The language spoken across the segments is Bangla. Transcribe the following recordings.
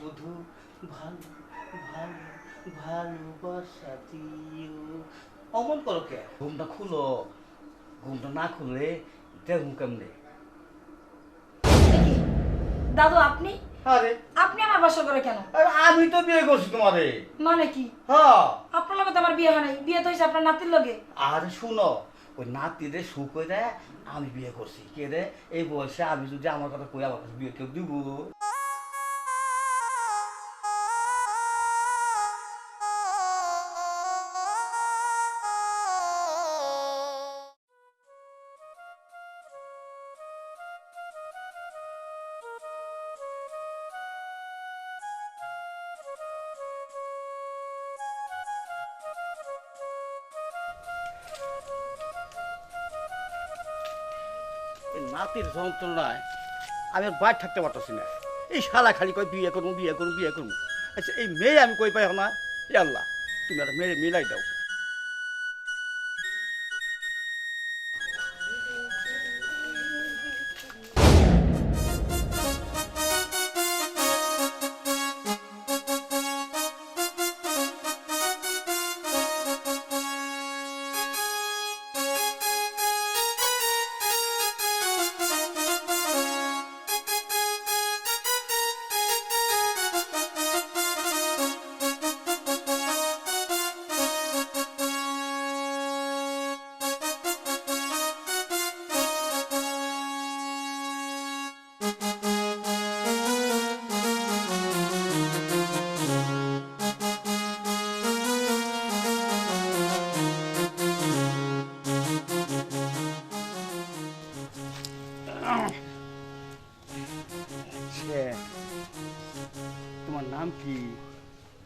শুধু ভালো ভালো ভালোবাসা দিও। অমন করো কে? ঘুমটা খুলো। ঘুমটা না খুললে দেখুন কেমনে? দাদু আপনি? আরে। আপনি আমার বাসা করে কেন? আরে আমি তো বিয়ে করছি তোমারে। মানে কি? হ্যাঁ। আপনার লগে তো আমার বিয়ে হয় নাই। বিয়ে তো হয়েছে আপনার নাতির লগে। আর শুনো। ওই নাতিদের সুখ করে আমি বিয়ে করছি। কে রে? এই বয়সে আমি যদি আমার কথা কই আমার কাছে বিয়ে কেউ দিব? নাতির যন্ত্রণায় আমি বাইর থাকতে পারতেছি না। এই শালা খালি কই বিয়ে করব বিয়ে করব বিয়ে করব আচ্ছা এই মেয়ে আমি কই পাই না আল্লাহ, তুমি মেয়ে মিলাই দাও।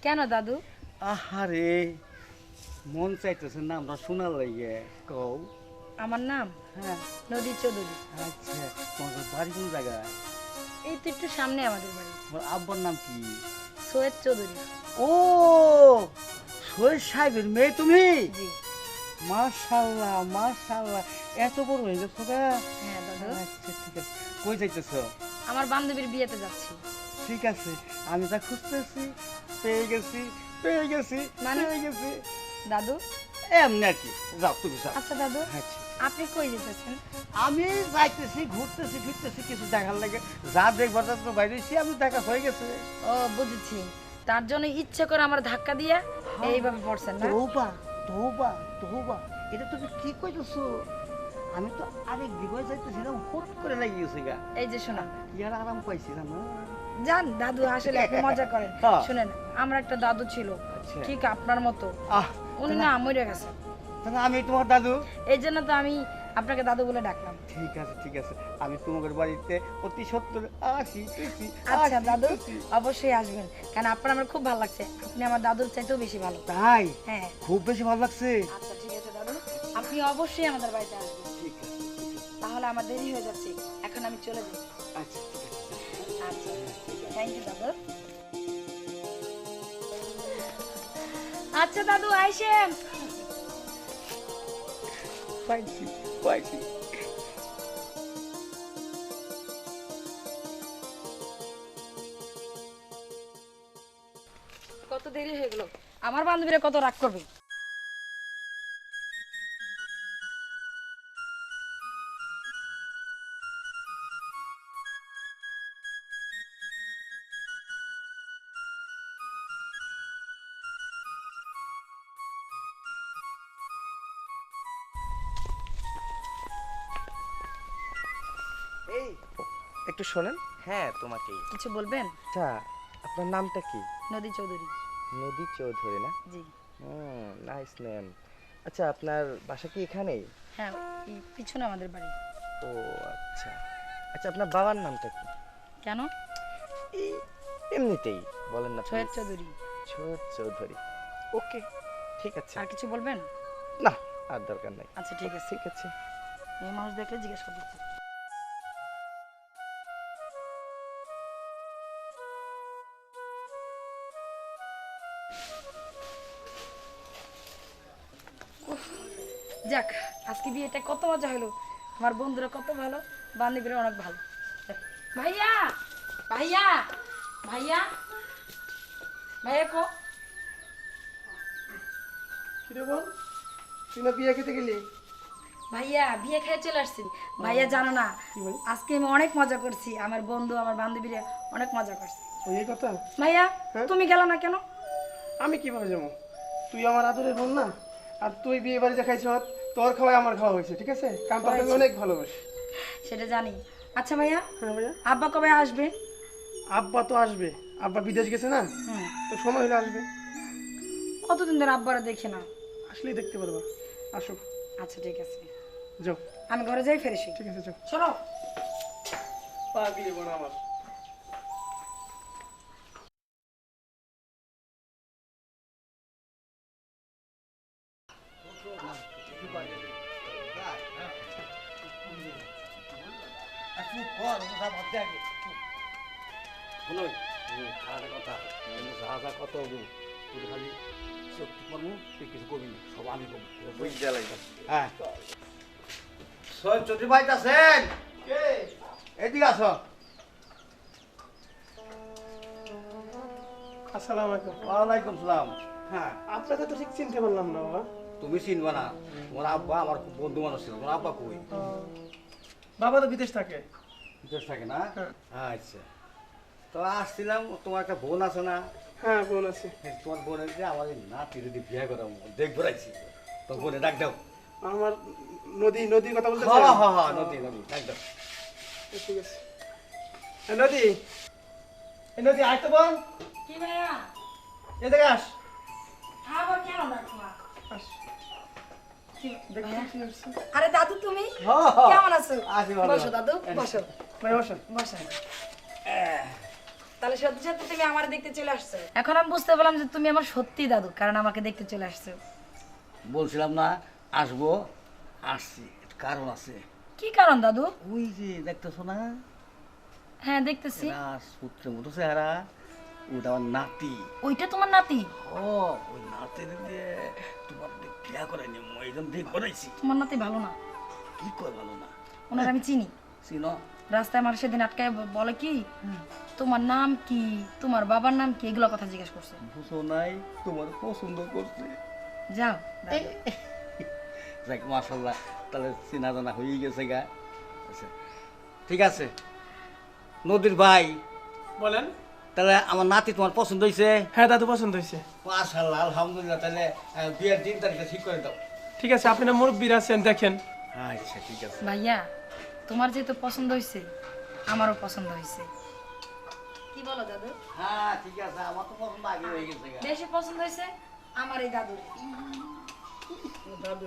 কেন দাদু? আহারে মন চাইতেছে নামটা শোনার লাগে কও। আমার নাম? হ্যাঁ। নদী চৌধুরী। আচ্ছা তোমার বাড়ি কোন জায়গায়? এই তো একটু সামনে আমাদের বাড়ি। তোমার আব্বার নাম কি? সৈয়দ চৌধুরী। ও সোহেল সাহেবের মেয়ে তুমি? জি। মাশাল্লাহ মাশাল্লাহ। এত বড় হয়ে গেছো হ্যাঁ দাদু। আচ্ছা ঠিক আছে। কই যাইতেছো? আমার বান্ধবীর বিয়েতে যাচ্ছি। ঠিক আছে আমি যা খুঁজতেছি পেয়ে গেছি পেয়ে গেছি মানে? পেয়ে গেছি। দাদু? এমনি আর কি। যাও তুমি যাও। আচ্ছা দাদু আচ্ছা আপনি কই যেতেছেন? আমি যাইতেছি ঘুরতেছি ফিরতেছি কিছু দেখার লাগে। যা দেখবার তো বাইরে এসে আমি দেখা হয়ে গেছে। ও বুঝেছি। তার জন্য ইচ্ছে করে আমার ধাক্কা দিয়ে এইভাবে পড়ছেন না? তৌবা তৌবা তৌবা এটা তুমি কি কইতেছো? আমি তো আরেক দিকে যাইতেছিলাম হুট করে লাগিয়ে গেছে গা। এই যে শোনা। ইয়ার আরাম পাইছিলাম না জান দাদু আসলে মজা করেন হ্যাঁ। শুনেন আমার একটা দাদু ছিল আচ্ছা। ঠিক আপনার মতো। আহ উনি না মরে গেছে। তাহলে আমি তোমার দাদু? এই জন্য তো আমি আপনাকে দাদু বলে ডাকলাম। ঠিক আছে ঠিক আছে। আমি তোমাদের বাড়িতে অতি সত্তর আসি আচ্ছা দাদু অবশ্যই আসবেন। কারণ আপনার আমার খুব ভালো লাগছে। আপনি আমার দাদুর চাইতেও বেশি ভালো। তাই? হ্যাঁ। খুব বেশি ভালো লাগছে? আচ্ছা ঠিক আছে দাদু। আপনি অবশ্যই আমাদের বাড়িতে আসবেন। ঠিক আছে ঠিক আছে। তাহলে আমার দেরি হয়ে যাচ্ছে। এখন আমি চলে যাই। আচ্ছা ঠিক আছে। আচ্ছা। থ্যাংক ইউ দাদু। আচ্ছা দাদু আইসেন। পাইছি পাইছি কত দেরি হয়ে গেল? আমার বান্ধবীরা কত রাগ করবে? এই একটু শোনেন। হ্যাঁ তোমাকেই। কিছু বলবেন? আচ্ছা আপনার নামটা কি? নদী চৌধুরী। নদী চৌধুরী না? জি। হুম নাইস নেম আচ্ছা আপনার বাসা কি এখানেই? হ্যাঁ এই পিছনে আমাদের বাড়ি। ও আচ্ছা। আচ্ছা আপনার বাবার নামটা কি? কেন? এই এমনিতেই বলেন না সৈয়দ চৌধুরী। সৈয়দ চৌধুরী। ওকে ঠিক আছে। আর কিছু বলবেন? না আর দরকার নাই। আচ্ছা ঠিক আছে। ঠিক আছে। এই মানুষ দেখলে জিজ্ঞেস করতে আজকে বিয়েটা কত মজা হলো? আমার বন্ধুরা কত ভালো বান্ধবীরা অনেক ভালো। ভাইয়া ভাইয়া ভাইয়া ভাইয়া কো কিরে বল তুই না বিয়ে খেতে গেলি? ভাইয়া বিয়ে খেয়ে চলে আসছি। ভাইয়া জানো না আজকে আমি অনেক মজা করছি। আমার বন্ধু আমার বান্ধবীরা অনেক মজা করছে। ওই কথা? ভাইয়া হ্যাঁ? তুমি গেল না কেন? আমি কীভাবে যাব? তুই আমার আদরের বোন না? আর তুই বিয়ে বাড়ি দেখাইছ তোর খাওয়াই আমার খাওয়া হয়েছে ঠিক আছে? কারণ তোকে আমি অনেক ভালোবাসি। সেটা জানি। আচ্ছা ভাইয়া হ্যাঁ ভাইয়া। আব্বা কবে আসবে? আব্বা তো আসবে। আব্বা বিদেশ গেছে না? হুম। তো সময় হলে আসবে। কতদিন ধরে আব্বারা দেখে না আসলেই দেখতে পারবা। আসো। আচ্ছা ঠিক আছে। যাও। আমি ঘরে যাই ফেরেছি ঠিক আছে যাও। চলো। পা বিয়ে বোন আমার। চুপ কর মুসা ভাবতে আগে শোনো খারাপ কথা মুসা হাসা কত তুই খালি সত্যি করব তুই কিছু করবি না সব আমি করব। বুঝতে লাগবে হ্যাঁ। চৌধুরী ভাই আছেন? এদিকে আসো। আসসালামু আলাইকুম। ওয়ালাইকুম সালাম। হ্যাঁ। আপনাকে তো ঠিক চিনতে পারলাম না বাবা। তুমি চিনবা না। তোমার আব্বা আমার খুব বন্ধু মানুষ ছিল তোমার আব্বা কই? বাবা তো বিদেশ থাকে। বিদেশ থাকে না? হ্যাঁ। আচ্ছা। তো আসছিলাম তোমার একটা বোন আছে না? হ্যাঁ বোন আছে। তোমার বোনের যে আমার নাতি যদি বিয়ে করা দেখব রাখছি তো বোনে ডাক দাও। আমার নদী নদীর কথা বলতে হ্যাঁ হ্যাঁ হ্যাঁ নদী নদী ডাক দাও। ঠিক আছে। নদী? এ নদী আয় তো বোন। কি ভাইয়া? আস। আস। কি দেখি হচ্ছে আরে দাদু তুমি? হ্যাঁ, হ্যাঁ। কেমন আছো? আছি বসো দাদু বসো। তাহলে সত্যি সত্যি তুমি আমার দেখতে চলে আসছো। এখন আমি বুঝতে পারলাম যে তুমি আমার সত্যি দাদু কারণ আমাকে দেখতে চলে আসছো। বলছিলাম না আসব আসছি কারণ আছে। কি কারণ দাদু? ওই যে দেখতেছো না? হ্যাঁ দেখতেছি। সূত্রের মতো চেহারা ওটা আমার নাতি। ওইটা তোমার নাতি? ও ওই নাতির দিয়ে তোমার দিয়ে করে নি মই একদম দিয়ে করাইছি তোমার নাতি ভালো না। কি কর ভালো না? ওনার আমি চিনি। চিনো? রাস্তায় আমার সেদিন আটকায় বলে কি তোমার নাম কি? তোমার বাবার নাম কি? এগুলো কথা জিজ্ঞেস করছে। বুঝো নাই তোমার পছন্দ করছে। যাও। যাক মাসাল্লাহ তাহলে চিনা জানা হয়ে গেছে গা। আচ্ছা ঠিক আছে। নদীর ভাই বলেন। তাহলে আমার নাতি তোমার পছন্দ হয়েছে? হ্যাঁ দাদু পছন্দ হয়েছে। মাশাল্লাহ আলহামদুলিল্লাহ তাহলে বিয়ের দিন তারিখটা ঠিক করে দাও। ঠিক আছে আপনি না মুরব্বীর আছেন দেখেন। আচ্ছা ঠিক আছে। ভাইয়া তোমার যেহেতু পছন্দ হয়েছে আমারও পছন্দ হয়েছে কি বলো দাদু? হ্যাঁ ঠিক আছে আমার তো পছন্দ আগে হয়ে গেছে বেশি পছন্দ হয়েছে আমার এই দাদুর। দাদু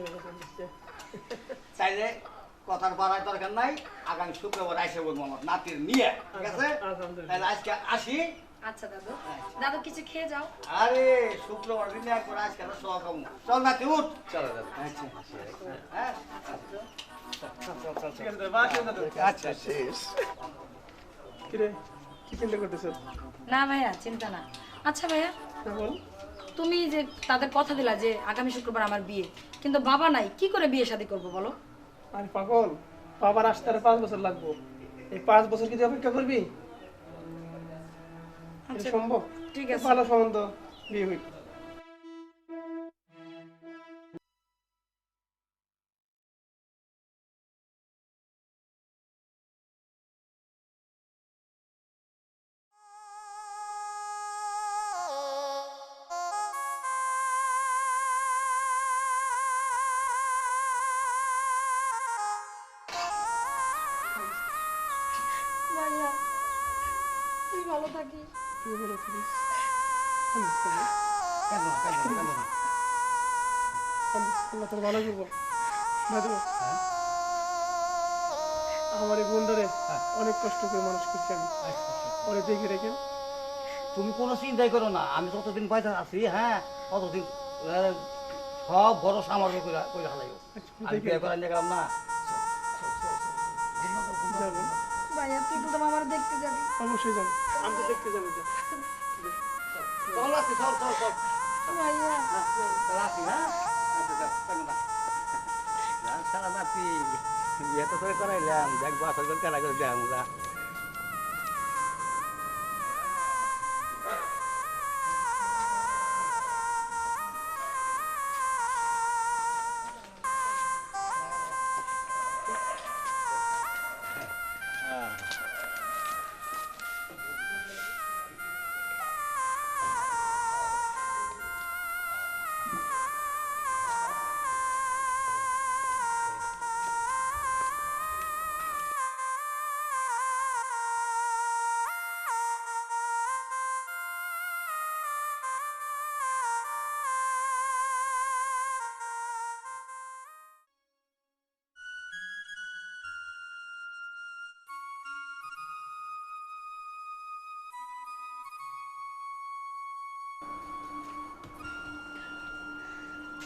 চাইলে কথার বাড়ার দরকার নাই আগামী শুক্রবার আইসে বলব আমার নাতির নিয়ে ঠিক আছে? তাহলে আজকে আসি আচ্ছা দাদু। দাদু কিছু খেয়ে যাও। আরে শুক্রবার দিনে একবার আজকে আমরা সহ খাব চল উঠ। দাদা। হ্যাঁ? দাদু, দাদু। আচ্ছা শেষ। কিরে কি চিন্তা করতেছো? না ভাইয়া চিন্তা না। আচ্ছা ভাইয়া হ্যাঁ, তুমি যে তাদের কথা দিলা যে আগামী শুক্রবার আমার বিয়ে কিন্তু বাবা নাই কি করে বিয়ে শাদী করব বলো? আরে পাগল। বাবার আসতে আর পাঁচ বছর লাগবো। এই পাঁচ বছর কি অপেক্ষা করবি? আচ্ছা সম্ভব? ঠিক আছে। ভালো সম্বন্ধ বিয়ে হইব তুই ভালো থাকিস। তুই বলে ফিরিস আল্লাহ তোর ভালো করব দাদু আমার এই বোনটারে অনেক কষ্ট করে মানুষ করছি আমি ওরে দেখে রেখে তুমি কোনো চিন্তাই করো না আমি যতদিন পয়সা আছি হ্যাঁ ততদিন সব বড় সামর্থ্য করে করে হালাই আমি বিয়ে করার জায়গা না। ভাইয়া তুই তো তোমার দেখতে যাবি। অবশ্যই যাব। আমি তো দেখতে চল চল ভাইয়া চল আসি হ্যাঁ সারা নাতি বিয়ে তো করে করাইলাম দেখ বাসর করে কারা করে দেয় আমরা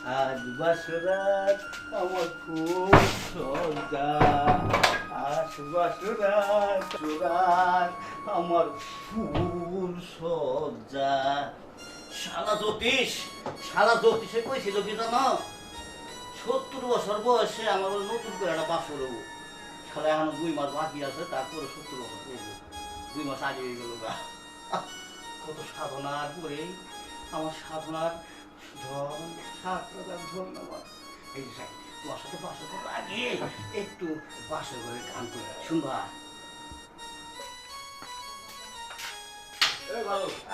আজ বাসরাত আমার খুব সজ্জা আজ বাসরাত, সুরাত আমার ফুল সজ্জা শালা জ্যোতিষ, শালা জ্যোতিষে কইছিল কি জানো? সত্তর বছর বয়সে আমার নতুন করে একটা বাসর হব শালা এখন দুই মাস বাকি আছে, তারপরে সত্তর বছর দুই মাস আগে হয়ে গেল কত সাধনার করে আমার সাধনার ধন সাত হাজার ধন্যবাদ। এই যে তোমার সাথে বাসর করব আগে একটু বাসর করে গান করে শুনবা?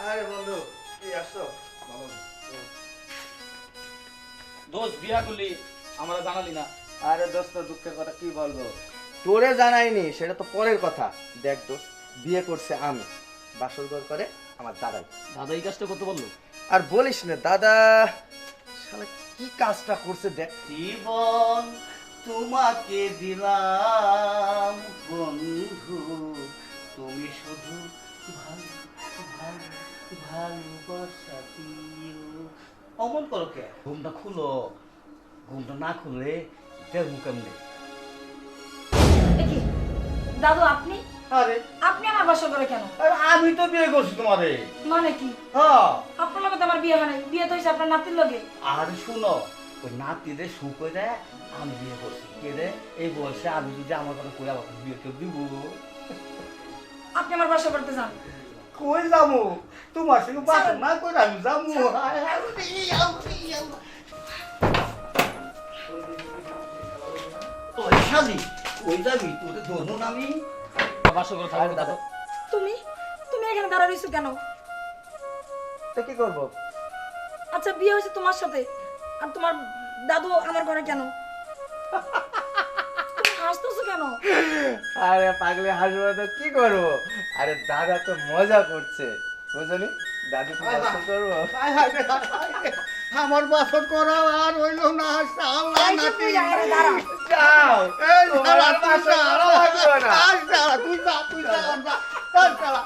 আরে বন্ধু কি আসছো দোষ বিয়া করলি আমরা জানালি না। আরে দোস্ত দুঃখের কথা কি বলব? তোরে জানাইনি সেটা তো পরের কথা। দেখ দোস্ত বিয়ে করছে আমি। বাসর ঘর করে আমার দাদাই। দাদা এই কাজটা করতে বলল? আর বলিস না দাদা শালা কি কাজটা করছে দেখ। জীবন তোমাকে দিলাম বন্ধু। তুমি শুধু ভালো ভালো ভালোবাসা দিও। অমন করো কে? ঘুমটা খুলো। ঘুমটা না খুলে দেড় মুখে দাদু আপনি? আরে। আপনি আমার বাসা করে কেন? আরে আমি তো বিয়ে করছি তোমারে। মানে কি? হ্যাঁ। আপনার লগে তো আমার বিয়ে হয় নাই। বিয়ে তো হয়েছে আপনার নাতির লগে। আর শুনো ওই নাতিদের সুখ করে দেয় আমি বিয়ে করছি। কে রে? এই বয়সে আমি যদি আমার কথা কই আবার বিয়ে কেউ দিব? আপনি আমার বাসা করতে যান। কই যাব তোমার সঙ্গে বাসা না করে আমি যাব ওই শালি ওই যাবি? তোদের ধরবো না আমি? তুমি? তুমি এখানে দাঁড়া রইছো কেন? তো কি করব? আচ্ছা বিয়ে হয়েছে তোমার সাথে। আর তোমার দাদু আমার ঘরে কেন? হাসতেছো কেন? আরে পাগলে হাসবো তো কি করব? আরে দাদা তো মজা করছে। বুঝলি? দাদি তো বাসর করব? আমার বাসর করা আর হইল না শালা এই যে তুই আরে দাঁড়া। যাও এই শালা তুই শালা তুই যা তুই যা যা শালা